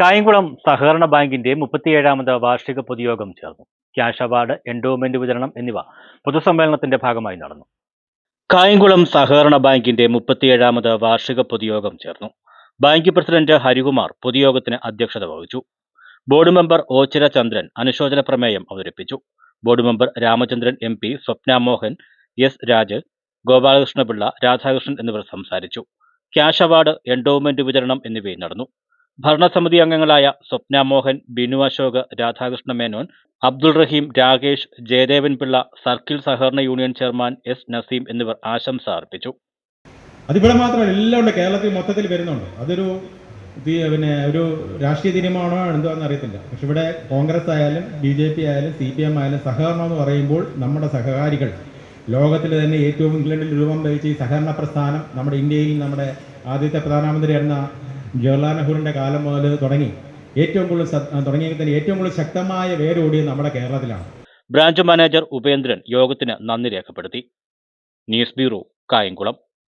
കായംകുളം സഹകരണ ബാങ്കിന്റെ മുപ്പത്തിയേഴാമത് വാർഷിക പൊതുയോഗം ചേർന്നു. ക്യാഷ് അവാർഡ് എൻഡോമെന്റ് വിതരണം എന്നിവ പൊതുസമ്മേളനത്തിന്റെ ഭാഗമായി നടന്നു. കായംകുളം സഹകരണ ബാങ്കിന്റെ മുപ്പത്തിയേഴാമത് വാർഷിക പൊതുയോഗം ചേർന്നു. ബാങ്ക് പ്രസിഡന്റ് ഹരികുമാർ പൊതുയോഗത്തിന് അധ്യക്ഷത വഹിച്ചു. ബോർഡ് മെമ്പർ ഓച്ചിര ചന്ദ്രൻ അനുശോചന പ്രമേയം അവതരിപ്പിച്ചു. Board member Ramachandran M P Swapna Mohan S Raj Gopalakrishnapillai Radhakrishnan എന്നിവർ സംസാരിച്ചു. ക്യാഷ് അവാർഡ് എൻഡോമെന്റ് വിതരണം എന്നിവയും നടന്നു. ഭരണസമിതി അംഗങ്ങളായ സ്വപ്ന മോഹൻ ബിനു അശോക് രാധാകൃഷ്ണ മേനോൻ അബ്ദുൾ റഹീം രാകേഷ് ജയദേവൻ പിള്ള സർക്കിൾ സഹകരണ യൂണിയൻ ചെയർമാൻ എസ് നസീം എന്നിവർ ആശംസ അർപ്പിച്ചു. അതിവിടെ മാത്രമല്ല എല്ലാം ഉണ്ട്. കേരളത്തിൽ മൊത്തത്തിൽ വരുന്നുണ്ട്. അതൊരു പിന്നെ ഒരു രാഷ്ട്രീയ തീരുമാനമാണോ എന്താണെന്ന് അറിയത്തില്ല. പക്ഷെ ഇവിടെ കോൺഗ്രസ് ആയാലും ബി ജെ പി ആയാലും സി പി എം ആയാലും സഹകരണം എന്ന് പറയുമ്പോൾ നമ്മുടെ സഹകാരികൾ ലോകത്തിൽ തന്നെ ഏറ്റവും ഇംഗ്ലണ്ടിൽ രൂപം വഹിച്ച ഈ സഹകരണ പ്രസ്ഥാനം നമ്മുടെ ഇന്ത്യയിൽ നമ്മുടെ ആദ്യത്തെ പ്രധാനമന്ത്രിയായിരുന്ന ജവഹർലാൽ നെഹ്റുവിന്റെ കാലം മുതൽ തുടങ്ങി. ഏറ്റവും കൂടുതൽ തുടങ്ങിയെങ്കിൽ തന്നെ ഏറ്റവും കൂടുതൽ ശക്തമായ വേരോടിയത് നമ്മുടെ കേരളത്തിലാണ്. ബ്രാഞ്ച് മാനേജർ ഉപേന്ദ്രൻ യോഗത്തിന് നന്ദി രേഖപ്പെടുത്തി. News bureau Kayamkulam.